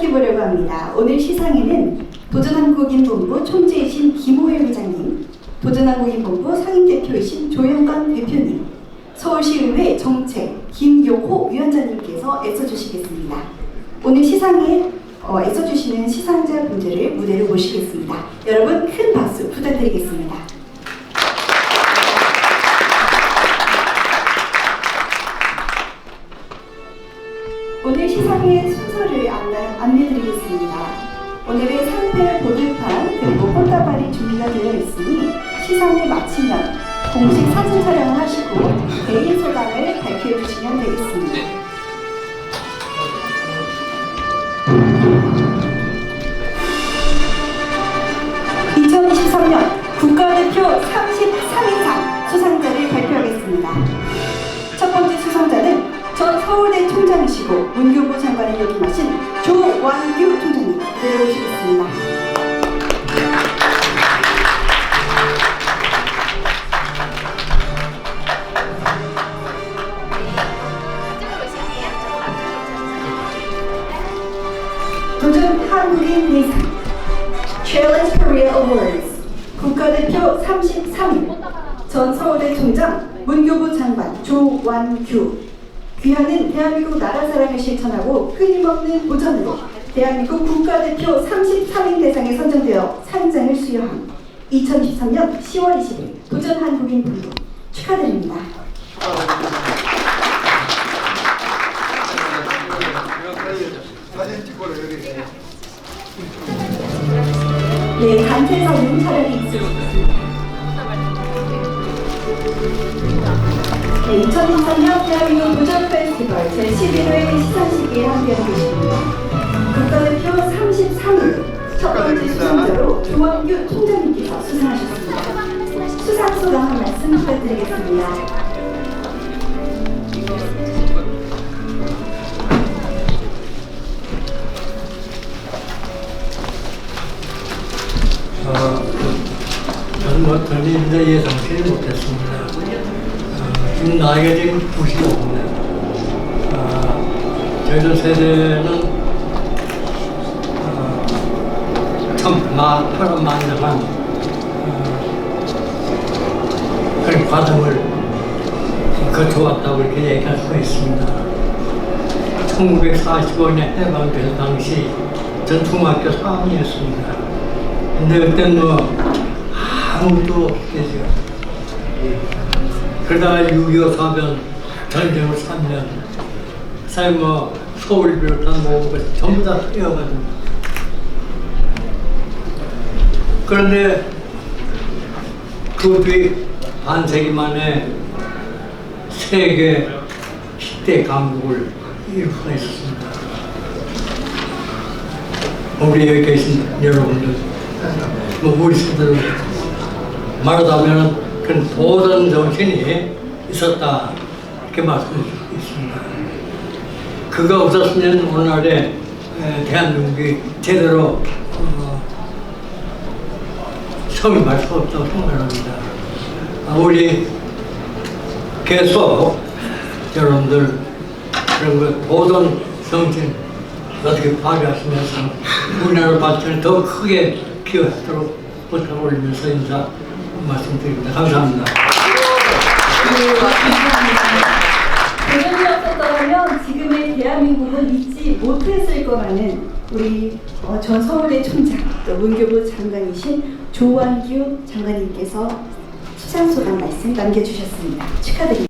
시작해보려고 합니다. 오늘 시상에는 도전한국인본부 총재이신 김호일 회장님, 도전한국인본부 상임대표이신 조영관 대표님, 서울시의회 정책 김용호 위원장님께서 애써주시겠습니다. 오늘 시상에 어, 애써주시는 시상자분들을 무대로 모시겠습니다. 여러분 큰 박수 부탁드리겠습니다. 오늘 시상의 오늘은 상패 보들판 그리고 꽃다발이 준비가 되어 있으니 시상을 마치면 공식 사진 촬영을 하시고 개인 소감을 발표해 주시면 되겠습니다. (2023년) 국가대표 (33인상) 수상자를 발표하겠습니다. 첫 번째 수상자는 전 서울대 총장이시고 문교부 장관을 역임하신 조완규 무 대로 오시겠습니다. 도전 한국인 대상 Challenge Korea Awards 국가대표 33인 전 서울대 총장 문교부 장관 조완규 귀하는 대한민국 나라 사랑을 실천하고 끊임없는 도전으로 대한민국 국가대표 33인 대상에 선정되어 상장을 수여한 2023년 10월 20일 도전 한국인 본부 축하드립니다. 네, 단체 사진 촬영이 있으셨습니다. 네, 2023년 대한민국 도전 페스티벌 제11회 시상식에 함께하고 계십니다. 국가대표 33일 첫 번째 수상자로 조원규 총장님께서 수상하셨습니다. 수상 소감 한 말씀 부탁드리겠습니다. 어, 저는 뭐 이제 예상치 못했습니다. 어, 지금 나이가 지금 95입니다. 어, 저희들 세대는 어, 참 마, 파란만장한 어, 그런 과정을 거쳐왔다고 이렇게 얘기할 수가 있습니다. 1945년 해방될 당시 전 중학교 4학년이었습니다. 근데 그때는 뭐 아무것도 없겠죠. 그러다가 6.25 사변 전쟁을 3년 사회 뭐 서울 비롯한 모든 것 전부 다 쓰여가지고 그런데 그 뒤 반세기 만에 세계 10대 강국을 있었습니다. 우리 여기 계신 여러분들, 뭐 우리 세대로 말하자면 그런 도전 정신이 있었다 이렇게 말씀을 있습니다. 그가 없었으면 오늘날에 에, 대한민국이 제대로 어, 성임할 수 없다고 생각합니다. 아, 우리 계속 여러분들 그런 거 도전 정신 어떻게 발휘하시면서 우리나라 발전을 더 크게 기여하도록 부탁 올리면서 인사 말씀드립니다. 감사합니다. 대전이 없었더라면 지금의 대한민국은 잊지 못했을 거라는 우리 어, 전 서울대 총장 또 문교부 장관이신 조완규 장관님께서 수상소감 말씀 남겨주셨습니다. 축하드립니다.